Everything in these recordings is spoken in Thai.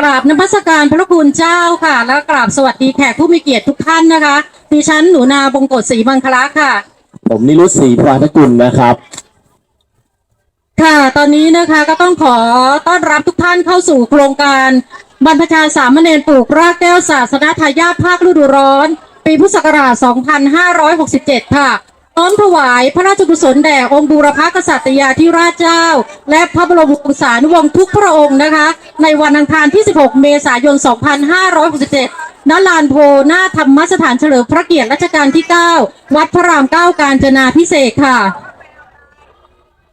กราบนมัสการพระคุณเจ้าค่ะ และกราบสวัสดีแขกผู้มีเกียรติทุกท่านนะคะดิฉันหนูนาบงกฎศรีมังคละค่ะ ผมนิรุตศรีพรานกุลนะครับ ค่ะ ตอนนี้นะคะก็ต้องขอต้อนรับทุกท่านเข้าสู่โครงการบรรพชาสามเณรปลูกรากแก้วศาสนทายาทภาคฤดูร้อน ปีพุทธศักราช 2567 ค่ะ น้อมถวายพระราชกุศลแด่องค์บูรพกษัตริยาธิราชเจ้า และพระบรมวงศานุวงศ์ทุกพระองค์นะคะ ในวันอังคารที่ 16 เมษายน 2567ณลานโพหน้าธรรมสถานเฉลิมพระเกียรติรัชกาลที่ 9 วัดพระราม 9 การจนาพิเศษค่ะ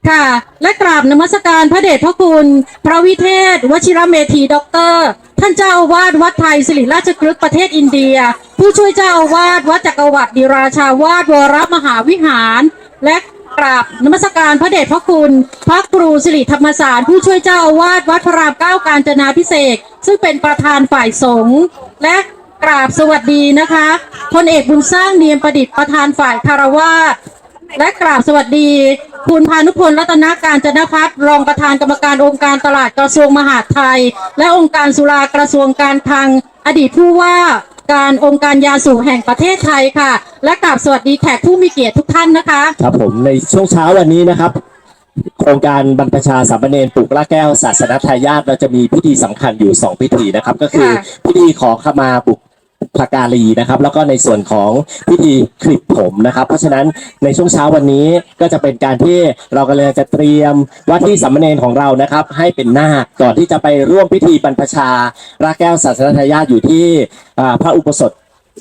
ค่ะและกราบนมัสการพระเดชพระคุณ พระวิเทศ วชิรเมธีด็อกเตอร์ ท่านเจ้าอาวาสวัดไทยสิริราชกฤกษ์ประเทศอินเดีย ผู้ช่วยเจ้าอาวาสวัดจักรวรรดิราชาวาสวรมหาวิหาร และกราบนมัสการพระเดชพระคุณ พระครูสิริธรรมสาร ผู้ช่วยเจ้าอาวาสวัดพระรามเก้าการจนาพิเศษ ซึ่งเป็นประธานฝ่ายสงฆ์และกราบสวัสดีนะคะพลเอกบุญสร้างเนียมประดิษฐ์ประธานฝ่ายคารวาสและกราบสวัสดี คุณพานุพลรัตนาการจนพัฒน์รองประธานกรรมการองค์การตลาดกระทรวงมหาดไทย และองค์การสุรากระทรวงการคลังอดีตผู้ว่า การองค์การยาสูบแห่งประเทศไทยค่ะ และกราบสวัสดีแขกผู้มีเกียรติทุกท่านนะคะ ครับผมในช่วงเช้าวันนี้นะครับ โครงการบรรพชาสามเณรปลูกละแก้วศาสนทายาทเราจะมีพิธีสำคัญอยู่ 2 พิธีนะครับ ก็คือค่ะพิธีขอขมาบุ พการีนะครับ แล้วก็ในส่วนของพิธีคลิปผมนะครับ เพราะฉะนั้นในช่วงเช้าวันนี้ก็จะเป็นการที่เรากำลังจะเตรียมว่าที่สามเณรของเรานะครับ ให้เป็นนาคก่อนที่จะไปร่วมพิธีบรรพชาละแก้วศาสนทายาทอยู่ที่อ่าพระอุปสมบท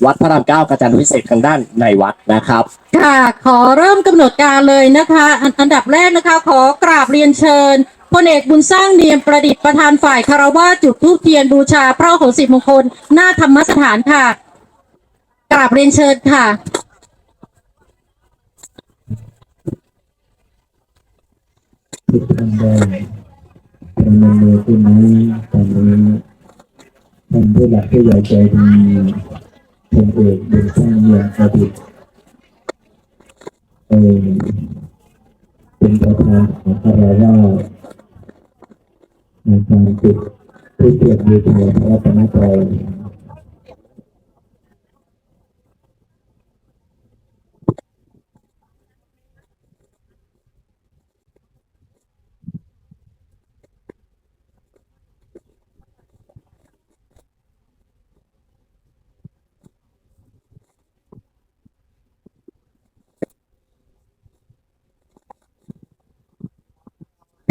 วัดพระรามเก้ากาญจนาพิเศษทางด้านในวัดนะครับ ค่ะ ขอเริ่มกำหนดการเลยนะคะ อันอันดับแรกนะคะ ขอกราบเรียนเชิญ พลเอกบุญสร้างเนียมประดิษฐ์ประธานฝ่ายคารวะจุดธูปเทียนบูชาพระโหสิมงคล หน้าธรรมสถานค่ะ กราบเรียนเชิญค่ะ ทุกท่านได้ทำในมือที่นี้ตอนนี้ท่านผู้หลักผู้ใหญ่ใจดีพลเอกบุญสร้างเยียงประดิษฐ์เอ่อเป็นประธานของคารวะ ในการจุดผู้เกียรติบูชาพระรัตนตรัย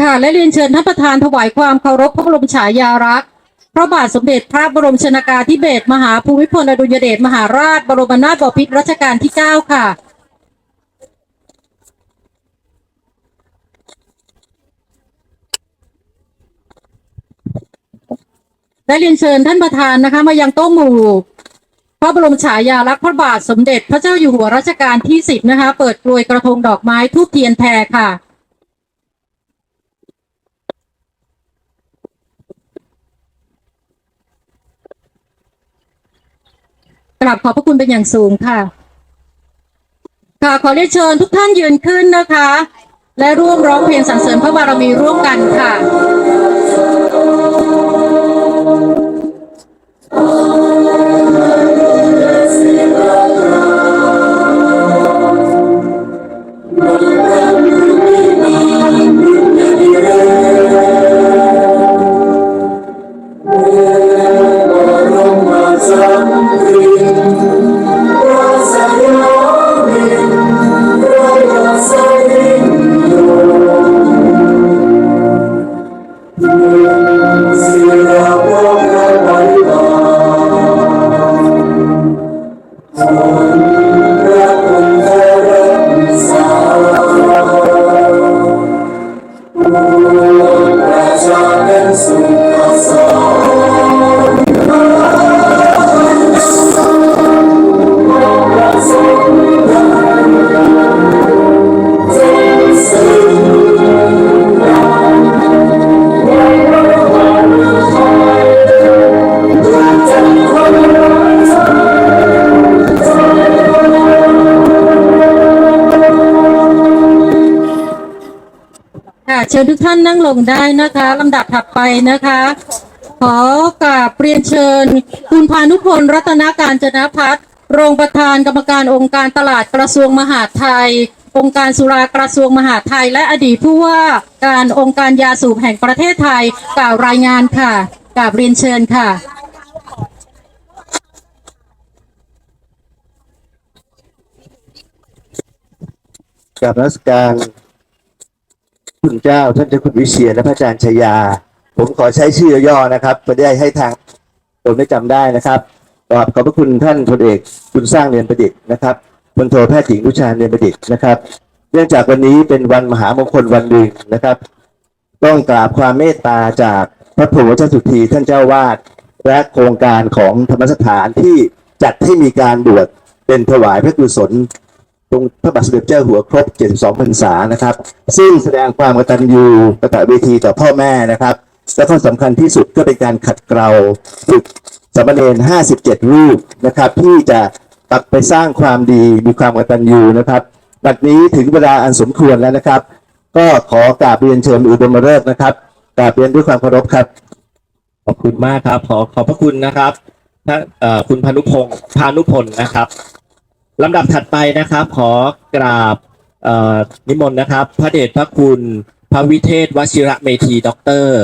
ค่ะและเรียนเชิญท่านประธานถวายความเคารพพระบรมฉายาลักษณ์พระบาทสมเด็จพระบรมชนากาธิเบศรมหาภูมิพลอดุลยเดชมหาราช บรมนาถบพิตรรัชกาลที่ 9 ค่ะ และเรียนเชิญท่านประธานนะคะมายังโต๊ะหมู่ พระบรมฉายาลักษณ์พระบาทสมเด็จพระเจ้าอยู่หัวรัชกาลที่ 10 นะคะ เปิดกลวยกระทงดอกไม้ทูบเทียนแพรค่ะ กราบขอบพระคุณเป็นอย่างสูงค่ะ ค่ะขอเรียนเชิญทุกท่านยืนขึ้นนะคะ และร่วมร้องเพลงสรรเสริญพระบารมีร่วมกันค่ะ ชิญทุกท่านนั่งลงได้นะคะลำดับถัดไปนะคะ ขอกราบเรียนเชิญ คุณพานุพลรัตนการจนพัฒน์รองประธานกรรมการองค์การตลาดกระทรวงมหาดไทย องค์การสุรากระทรวงมหาดไทย และอดีตผู้ว่าการองค์การยาสูบแห่งประเทศไทยกล่าวรายงานค่ะกราบเรียนเชิญค่ะกับรัชการ คุณเจ้า ท่านเจ้าคุณวิเชียรและพระอาจารย์ชยา ผมขอใช้ชื่อย่อๆนะครับเพื่อได้ให้ทางผมได้จำได้นะครับขอบขอบพระคุณท่านพลเอกคุณสร้างเรียนประดิษฐ์นะครับพลโทแพทย์หญิงรุชาเรียนประดิษฐ์นะครับ เนื่องจากวันนี้เป็นวันมหามงคลวันหนึ่งนะครับ ต้องกราบความเมตตาจากพระพรหมเจ้าสุธีท่านเจ้าวาดและโครงการของธรรมสถานที่จัดให้มีการบวชเป็นถวายพระกุศล ตรงพระบาทสมเด็จเจ้าหัวครบ 72พรรษานะครับ ซึ่งแสดงความกตัญญูกตเวทีต่อพ่อแม่นะครับ และข้อสำคัญที่สุดก็เป็นการขัดเกลาฝึกสามเณร57 รูปนะครับ ที่จะตักไปสร้างความดีมีความกตัญญูนะครับบัดนี้ถึงเวลาอันสมควรแล้วนะครับ ก็ขอกราบเรียนเชิญอุดมฤกษ์นะครับกราบเรียนด้วยความเคารพครับ ขอบคุณมากครับ ขอขอบพระคุณนะครับท่านเอ่อคุณพานุพงศ์พานุพลนะครับ ลำดับถัดไปนะครับ ขอกราบเอ่อนิมนต์นะครับ พระเดชพระคุณพระวิเทศวชิระเมธีด็อกเตอร์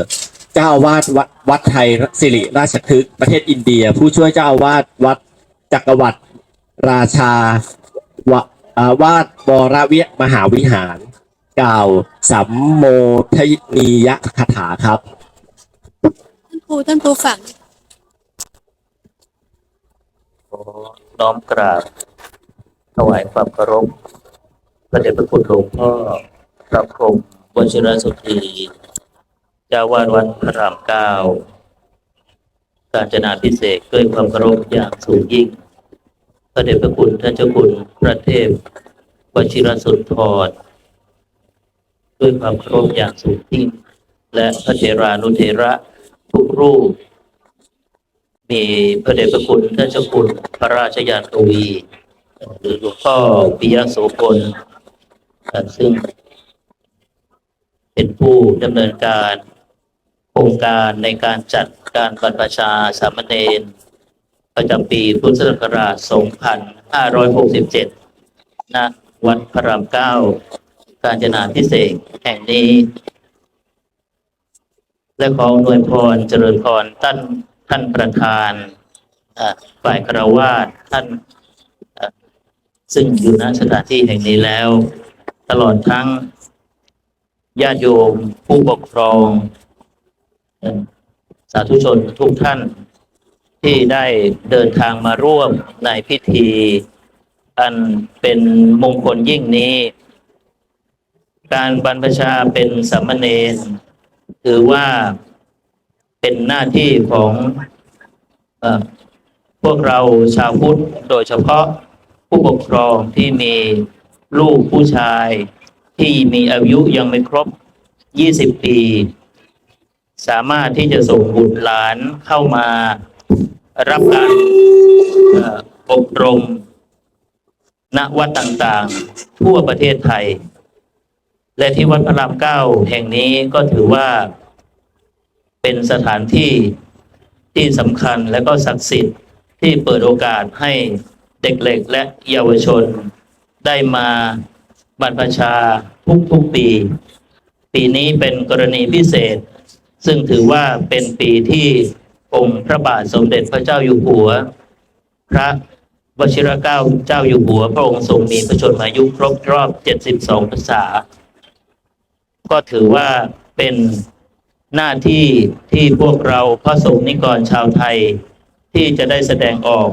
เจ้าอาวาสวัดวัดไทยสิริราชคฤห์ประเทศอินเดีย ผู้ช่วยเจ้าอาวาสวัดจักรวรรดิราชาวะอ่าวาดวรเวียมหาวิหาร กล่าวสัมโมทนียคาถาครับท่านครูท่านครูฝังขอน้อมกราบ ถวายความเคารพพระเดชพระคุณหลวงพ่อพระพรหมวชิรสุธีเจ้าวาดวัดพระรามเก้าการจนาพิเศษด้วยความเคารพอย่างสูงยิ่ง พระเดชพระคุณท่านเจ้าคุณพระเทพวชิรสุนทรด้วยความเคารพอย่างสูงยิ่ง และพระเทรานุเทระทุกรูป มีพระเดชพระคุณท่านเจ้าคุณพระราชยานทวี หรือหลวงพ่อปิยโสพลซึ่งเป็นผู้ดำเนินการโครงการในการจัดการบรรพชาสามเณรประจำปีพุทธศักราช 2567 ณ วัดพระรามเก้า การจนาพิเศษแห่งนี้ และขออวยพรเจริญพรท่านท่านประธานฝ่ายคราวาสท่าน ซึ่งอยู่ณสถานที่แห่งนี้แล้ว ตลอดทั้งญาติโยมผู้ปกครอง สาธุชนทุกท่านที่ได้เดินทางมาร่วมในพิธี อันเป็นมงคลยิ่งนี้ การบรรพชาเป็นสามเณรถือว่าเป็นหน้าที่ของอพวกเราชาวพุทธโดยเฉพาะ ผู้ปกครองที่มีลูกผู้ชายที่มีอายุยังไม่ครบ 20 ปี สามารถที่จะส่งบุตรหลานเข้ามารับการเอ่ออบรมณวัดต่างๆ ทั่วประเทศไทย และที่วัดพระรามเก้าแห่งนี้ก็ถือว่าเป็นสถานที่ที่สำคัญและก็ศักดิ์สิทธิ์ที่เปิดโอกาสให้ เด็กเล็กและเยาวชน ได้มาบรรพชาทุกๆปี ปีนี้เป็นกรณีพิเศษ ซึ่งถือว่าเป็นปีที่องค์พระบาทสมเด็จพระเจ้าอยู่หัว พระวชิรเกล้าเจ้าอยู่หัว พระองค์ทรงมีพระชนมายุครบรอบ 72พรรษา ก็ถือว่าเป็นหน้าที่ที่พวกเราพระสงฆ์นิกรชาวไทยที่จะได้แสดงออก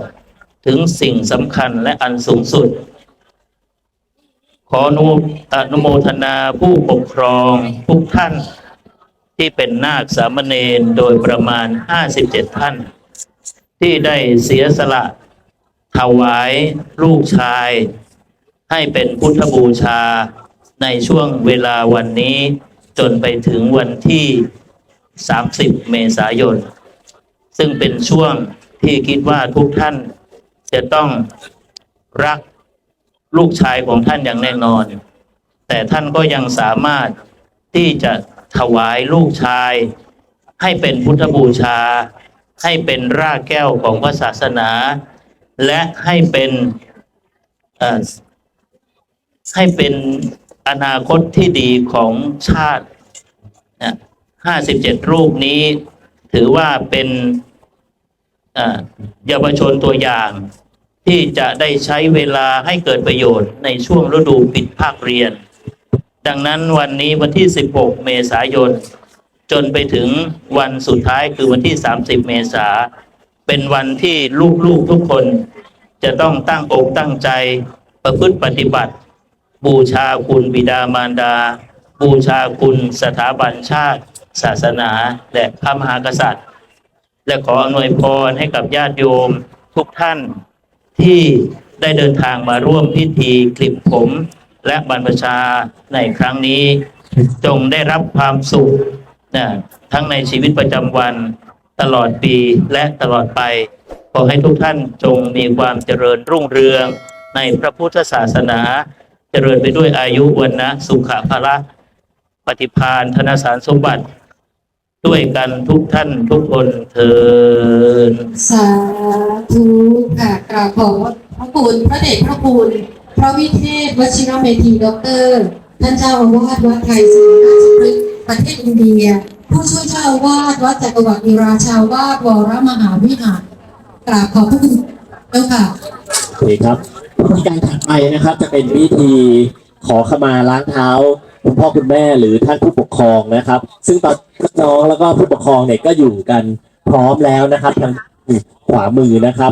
ถึงสิ่งสำคัญและอันสูงสุดขออนุอนุโมทนาผู้ปกครองทุกท่าน ที่เป็นนาคสามเณรโดยประมาณ 57 ท่าน ที่ได้เสียสละ ถวายลูกชาย ให้เป็นพุทธบูชาในช่วงเวลาวันนี้จนไปถึงวันที่ 30 เมษายน ซึ่งเป็นช่วงที่คิดว่าทุกท่าน จะต้องรักลูกชายของท่านอย่างแน่นอน แต่ท่านก็ยังสามารถที่จะถวายลูกชาย ให้เป็นพุทธบูชา ให้เป็นรากแก้วของพระศาสนา และให้เป็นให้เป็นอนาคตที่ดีของชาติห้าสิบเจ็ดรูปนี้ถือว่าเป็น เยาวชนตัวอย่างที่จะได้ใช้เวลาให้เกิดประโยชน์ในช่วงฤดูปิดภาคเรียน ดังนั้นวันนี้วันที่ 16 เมษายน จนไปถึงวันสุดท้ายคือวันที่ 30 เมษาเป็นวันที่ลูกๆทุกคน จะต้องตั้งอกตั้งใจประพฤติปฏิบัติ บูชาคุณบิดามารดา บูชาคุณสถาบันชาติ ศาสนาและพระมหากษัตริย์ และขออำนวยพรให้กับญาติโยมทุกท่านที่ได้เดินทางมาร่วมพิธีคลิปผม และบรรพชาในครั้งนี้ จงได้รับความสุขนะทั้งในชีวิตประจำวันตลอดปีและตลอดไป ขอให้ทุกท่านจงมีความเจริญรุ่งเรืองในพระพุทธศาสนา เจริญไปด้วยอายุวันนะสุขภาระปฏิพานธนสารสมบัติ ด้วยกันทุกท่านทุกคนเทินสาธุค่ะกราบขอบพระคุณพระเดชพระคุณพระวิเทศวชิรเมธีด็อกเตอร์ท่านเจ้าอาวาสวัดไทยศรีราชพฤกษ์ประเทศอินเดีย ผู้ช่วยเจ้าอาวาสวัดจักรวรรดิราชาวาสวรมหาวิหารกราบขอบพระคุณเจ้าค่ะโอเคครับพิธีการถัดไปนะครับจะเป็นพิธีขอขมาล้างเท้า คุณพ่อคุณแม่หรือท่านผู้ปกครองนะครับ ซึ่งตอนน้องแล้วก็ผู้ปกครองเนี่ยก็อยู่กันพร้อมแล้วนะครับทางขวามือนะครับ